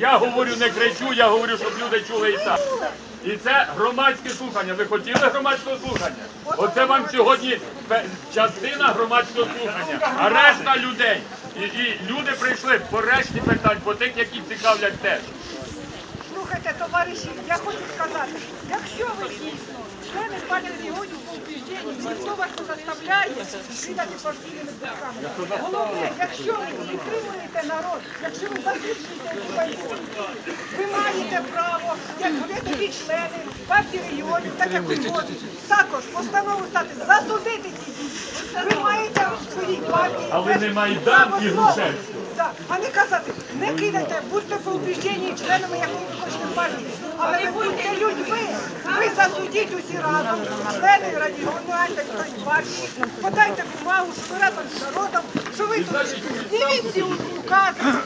Я говорю, не кричу, я говорю, щоб люди чули і так. І це громадське слухання. Ви хотіли громадського слухання? Оце вам сьогодні частина громадського слухання, а решта людей. І, і люди прийшли по решті питань, по тих, які цікавлять теж. Слухайте, товариші, я хочу сказати, якщо ви дійсно члени партії регіонів по убіжденні, ніхто вас не заставляє кидати партійними думками. Головне, якщо ви підтримуєте народ, якщо ви захищуєте Україну, ви маєте право, як ви такі члени партії регіонів, так як ви можете, також постанову стати, засудити ці дії. Ви маєте в своїй партії. Але не теж Майдан право і Так, а не казати, не кидайте, будьте по убіжденні членами якої ви хочете партії. Але ви будьте людьми. Ви засудіть усі разом, члени регіональної партії, подайте бумагу, що ви разом з народом, що ви тут? Зніміть ці укази,